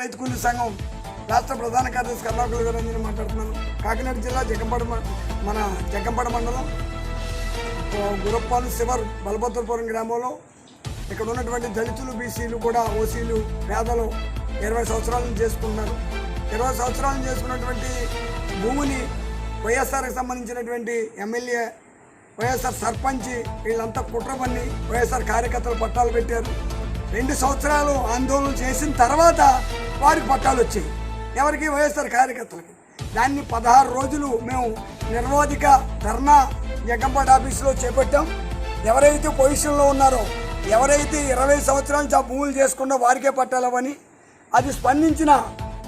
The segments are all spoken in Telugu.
రైతు కూలీ సంఘం రాష్ట్ర ప్రధాన కార్యదర్శి కర్ణాకుల గారు నేను మాట్లాడుతున్నాను కాకినాడ జిల్లా జగ్గంపడ మన జగ్గంపడ మండలం గురప్పాలు శివర్ బలభద్రపురం గ్రామంలో ఇక్కడ ఉన్నటువంటి దళితులు బీసీలు కూడా ఓసీలు పేదలు ఇరవై సంవత్సరాలను చేసుకుంటున్నారు. ఇరవై సంవత్సరాలను చేసుకున్నటువంటి భూమిని వైఎస్ఆర్కి సంబంధించినటువంటి ఎమ్మెల్యే వైఎస్ఆర్ సర్పంచ్ వీళ్ళంతా కుట్ర పన్ని వైఎస్ఆర్ కార్యకర్తలు పట్టాలు పెట్టారు. రెండు సంవత్సరాలు ఆందోళన చేసిన తర్వాత వారికి పట్టాలు వచ్చాయి. ఎవరికి వైఎస్ఆర్ కార్యకర్తలకి. దాన్ని పదహారు రోజులు మేము నిర్వాధిక ధర్నా జగ్గంపాటి ఆఫీసులో చేపట్టాం. ఎవరైతే పొజిషన్లో ఉన్నారో ఎవరైతే ఇరవై సంవత్సరాల నుంచి ఆ భూములు చేసుకున్నా వారికే పట్టాలవని అది స్పందించిన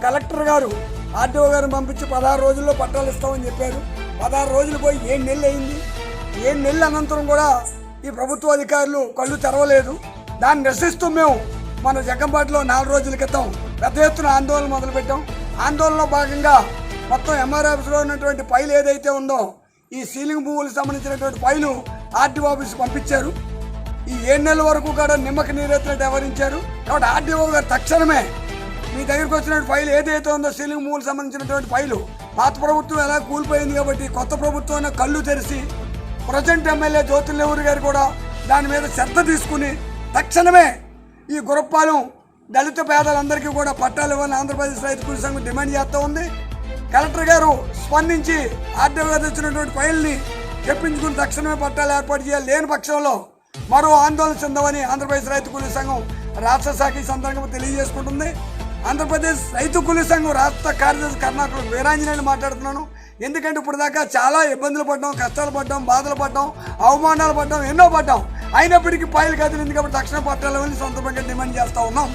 కలెక్టర్ గారు ఆర్డీఓ గారిని పంపించి పదహారు రోజుల్లో పట్టాలు ఇస్తామని చెప్పారు. పదహారు రోజులు పోయి ఏడు నెలలు అయింది. ఏడు నెలల అనంతరం కూడా ఈ ప్రభుత్వ అధికారులు కళ్ళు తెరవలేదు. దాన్ని రసిస్తూ మేము మన జగ్గంపాటిలో నాలుగు రోజుల క్రితం పెద్ద ఎత్తున ఆందోళన మొదలుపెట్టాం. ఆందోళనలో భాగంగా మొత్తం ఎంఆర్ ఆఫీస్లో ఉన్నటువంటి ఫైల్ ఏదైతే ఉందో ఈ సీలింగ్ భూములకు సంబంధించినటువంటి ఫైలు ఆర్డీఓ ఆఫీస్కి పంపించారు. ఈ ఏడు నెలల వరకు కూడా నిమ్మకి నీరెత్తినట్టు వ్యవహరించారు. కాబట్టి ఆర్డీఓ గారు తక్షణమే మీ దగ్గరికి వచ్చినటువంటి ఫైల్ ఏదైతే ఉందో సీలింగ్ భూములకు సంబంధించినటువంటి ఫైలు పాత ప్రభుత్వం ఎలా కూలిపోయింది కాబట్టి కొత్త ప్రభుత్వం కళ్ళు తెరిచి ప్రజెంట్ ఎమ్మెల్యే జ్యోతుల్ నెహ్రూ గారు కూడా దాని మీద శ్రద్ధ తీసుకుని తక్షణమే ఈ గురప్పాలెం దళిత పేదలందరికీ కూడా పట్టాలు ఇవ్వాలని ఆంధ్రప్రదేశ్ రైతు కూలీ సంఘం డిమాండ్ చేస్తూ ఉంది. కలెక్టర్ గారు స్పందించి ఆర్డీఓ గారు తెచ్చినటువంటి ఫైల్ని చెప్పించుకుని తక్షణమే పట్టాలు ఏర్పాటు చేయాలి. లేని పక్షంలో మరో ఆందోళన చెందమని ఆంధ్రప్రదేశ్ రైతు కూలీ సంఘం రాష్ట్ర శాఖ ఈ సందర్భంగా తెలియజేసుకుంటుంది. ఆంధ్రప్రదేశ్ రైతు కూలీ సంఘం రాష్ట్ర కార్యదర్శి కర్ణాకులు వీరాంజనేయులు మాట్లాడుతున్నాను. ఎందుకంటే ఇప్పుడు దాకా చాలా ఇబ్బందులు పడ్డాం కష్టాలు పడ్డాం బాధలు పడ్డాం అవమానాలు పడ్డాం ఎన్నో పడ్డాం. అయినప్పటికీ పాయలు కదిలింది కాబట్టి దక్షిణ పట్టాల వెళ్ళి సందర్భంగా డిమాండ్ చేస్తా ఉన్నాం.